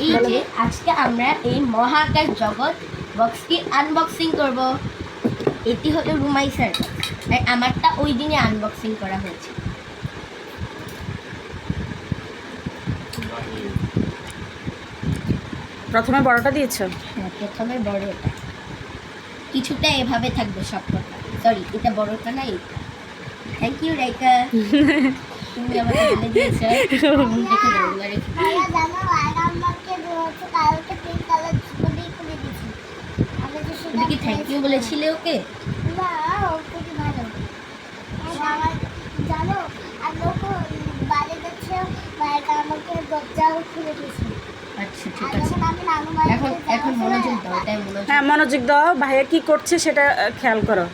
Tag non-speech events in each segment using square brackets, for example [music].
এই যে আজকে আমরা এই মহাকাশ জগৎ বক্সটি আনবক্সিং করব। এটি হলো রুমাইসার তাই আমারটা ওই দিনে আনবক্সিং করা হয়েছে। প্রথমে বড়টা দিয়েছ? হ্যাঁ প্রথমে বড় এটা। কিছুটা এভাবে থাকবে সব কথা সরি এটা বড়টা না এইটা। থ্যাংক ইউ রাইকা তুমি আমাকে বলে দিয়েছ। [laughs] দেখে দাও এগুলো রেখে দিই। ভাইয়া জানো আর আমাকে হচ্ছে কালকে পিঙ্ক কালার ছবি খুলে দিয়েছি আমি তো সেটা তুমি কি বলেছিলে ওকে? না ভালো আমার জানো। বাইরে যাচ্ছে আমাকে দরজাও খুলে দিয়েছে। আচ্ছা হ্যাঁ মনোযোগ দাও। ভাইয়া কি করছে সেটা খেয়াল করো।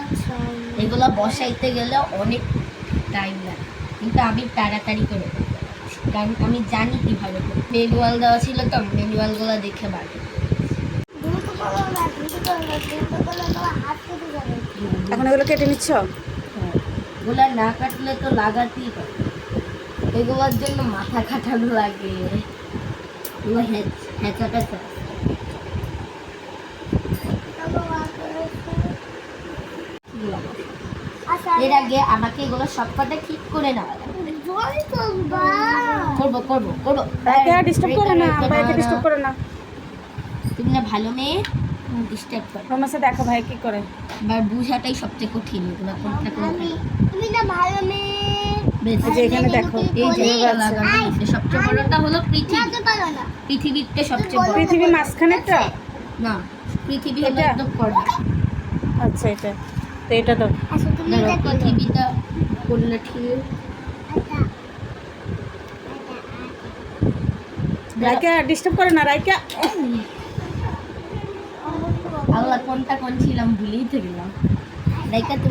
আচ্ছা। এগুলো বসাইতে গেলে অনেক টাইম লাগে। কিন্তু আমি তাড়াতাড়ি করে কারণ আমি জানি কীভাবে ম্যানুয়াল দেওয়া ছিল তো ম্যানুয়ালগুলো দেখে বার এখন এগুলো কেটে নিচ্ছ? হ্যাঁ, না কাটলে তো লাগাতেই হবে। এগুলোর জন্য মাথা খাটানো লাগে। হ্যাচ- প্যাচা এর আগে আমাকে এগুলো সব কটা ঠিক করে নেওয়া করব করব করব। ডিস্টার্ব করো না ডিস্টার্ব করো না। তুমি না ভালো মেয়ে ডিস্টার্ব করো। সাথে দেখো ভাই কি করে। এবার বুঝাটাই সবচেয়ে কঠিন এগুলো কোনটা কোনটা তুমি না ভালো মেয়ে। বেশ, যে এখানে দেখো এই যে সবচেয়ে বড়টা হলো পৃথিবী। পৃথিবীতে সবচেয়ে বড়। পৃথিবী মাঝখানেরটা? না। পৃথিবী হলো এটা? একদম কর্নার আচ্ছা এটা। তো এটা তো আচ্ছা তুমি ধরো পৃথিবীটা করলে ঠিক। আচ্ছা রাইকা ডিস্টার্ব করে না রাইকা। আল্লাহ কোনটা কোন ছিলাম ভুলেই তো গেলাম। লাইকা তো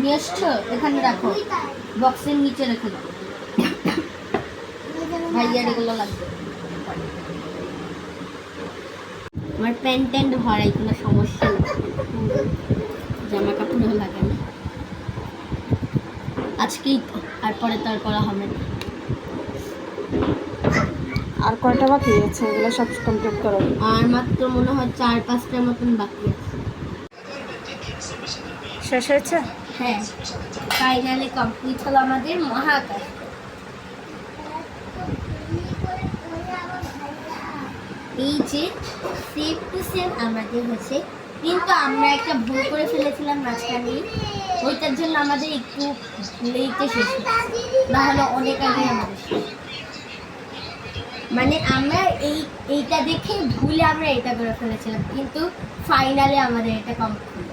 নিয়ে এখানে রাখো। বক্সের নিচে রেখে দাও। ভাইয়ার এগুলো লাগবে। আমার প্যান্ট ট্যান্ট ভরাই, কোনো সমস্যা জামা কাপড়ও লাগে না। আজকেই তো, আর পরে তো আর করা হবে না। আর কয়টা বাকি আছে? এগুলো সব কমপ্লিট করো। আর মাত্র মনে হয় চার পাঁচটার মতন বাকি আছে। শেষ হয়েছে? হ্যাঁ। ফাইনালি কমপ্লিট হলো আমাদের মহাকাশ। এই যে সেম টু সেম আমাদের হচ্ছে কিন্তু আমরা একটা ভুল করে ফেলেছিলাম মাঝখানে। ওইটার জন্য আমাদের একটু লেটে শেষ। না হলে অনেক আগে আমাদের। মানে আমরা এই, এইটা দেখে ভুলে আমরা এটা করে ফেলেছিলাম, কিন্তু ফাইনালে আমাদের এটা কমপ্লিট